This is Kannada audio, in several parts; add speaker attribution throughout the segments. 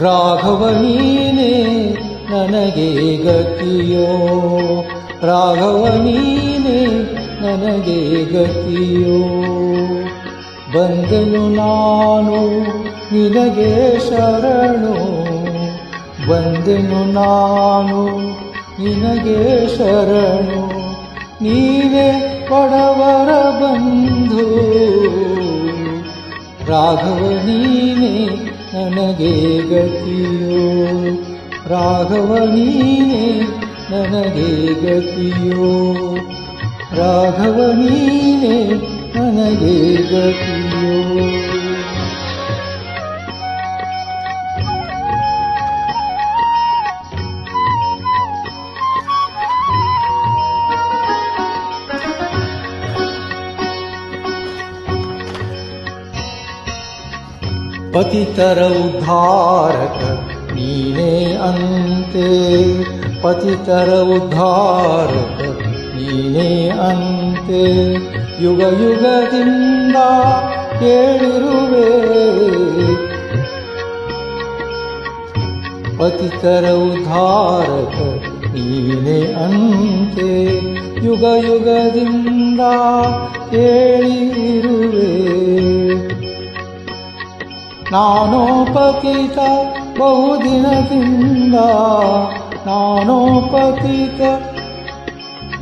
Speaker 1: ನೀನೆ ನನಗೆ ಗತಿಯೋ ರಾಘವನೀನೇ ನನಗೆ ಗತಿಯೋ ಬಂದನು ನಾನು ನಿನಗೆ ಶರಣು ಬಂದನು ನಾನು ನಿನಗೆ ಶರಣು ನೀವೇ ಪಡವರ ಬಂಧು राघवनीने ननगे गतीयो राघवनीने ननगे गतियो राघवनीने ननगे गतियो पतितरा उद्धारक नीरे अन्ते पतितरा उद्धारक नीरे अन्ते युगयुगदिन्दा घेरिरुवे पतितरा उद्धारक नीरे अन्ते युगयुगदिन्दा घेरिरुवे नानोपतित बहुदिनदिन्दा च नानोपतित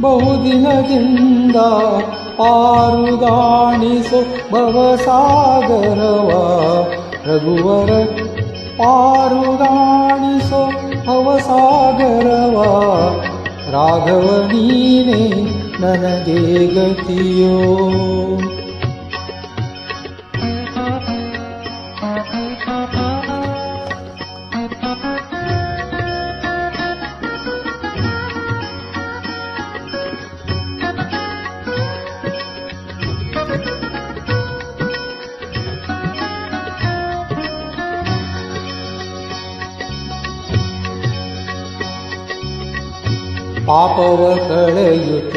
Speaker 1: बहुदिन च भवसागरवा रघुवर पारुदानिस भवसागरवा राघवनीने ननगे गतियो ಪಾಪವ ಕಳೆಯುತ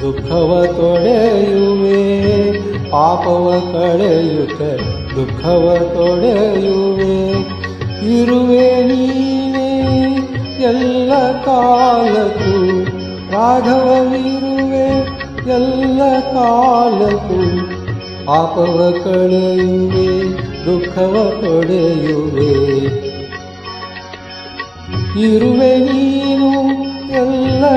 Speaker 1: ದುಃಖವ ತೊಡೆಯುವೆ ಪಾಪವ ಕಳೆಯುತ ದುಃಖವ ತೊಡೆಯುವೆ ಇರುವೆ ನೀನೇ ಎಲ್ಲ ಕಾಲಕ್ಕೂ ರಾಘವವಿರುವೆ ಎಲ್ಲ ಕಾಲಕ್ಕೂ ಪಾಪವ ಕಳೆಯುವೆ ದುಃಖವ ತೊಡೆಯುವೆ ಇರುವೆ ನೀನು लो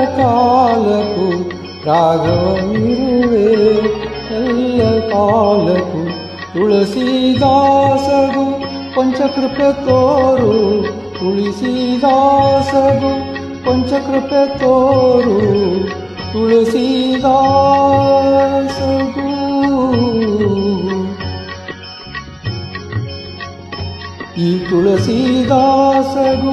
Speaker 1: रागे कल्लकालसी दासु पञ्चकृपे तोरुली दासु पञ्च कृपे तोरुलसी दगु किलसी दासु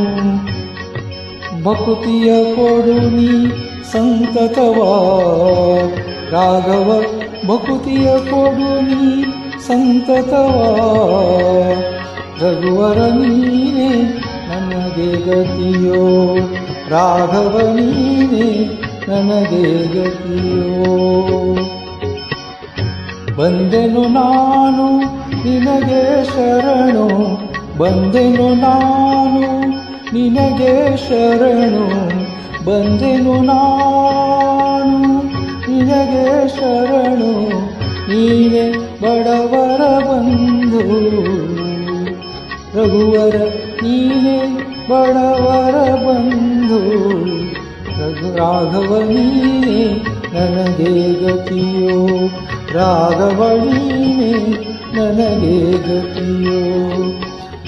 Speaker 1: ಭಕುತಿಯ ಕೊಡುನಿ ಸಂತತವಾ ರಾಘವ ಭಕ್ತಿಯ ಕೊಡುನಿ ಸಂತತವಾ ರಘುವರ ನೀನೆ ನನಗೆ ಗತಿಯೋ ರಾಘವ ನೀನೆ ನನಗೆ ಗತಿಯೋ ಬಂದೆನು ನಾನು ನಿನಗೆ ಶರಣು ಬಂದೆನು ನಾನು ನಿನಗೆ ಶರಣು ಬಂದೆನು ನಾನು ನಿನಗೆ ಶರಣು ನೀನೆ ಬಡವರ ಬಂಧು ರಘುವರ ನೀನೆ ಬಡವರ ಬಂಧು ರಘು ರಾಘವ ನೀನೆ ನನಗೆ ಗತಿಯೋ ರಾಘವ ನೀನೆ ನನಗೆ ಗತಿಯೋ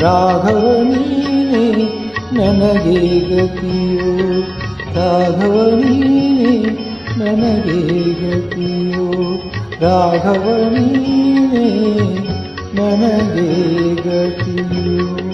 Speaker 1: ರಾಘವ ನೀನೆ ನನಗೆ गो राघवणी ನನಗೆ गो राघवणी ನನಗೆ ಗತಿಯೋ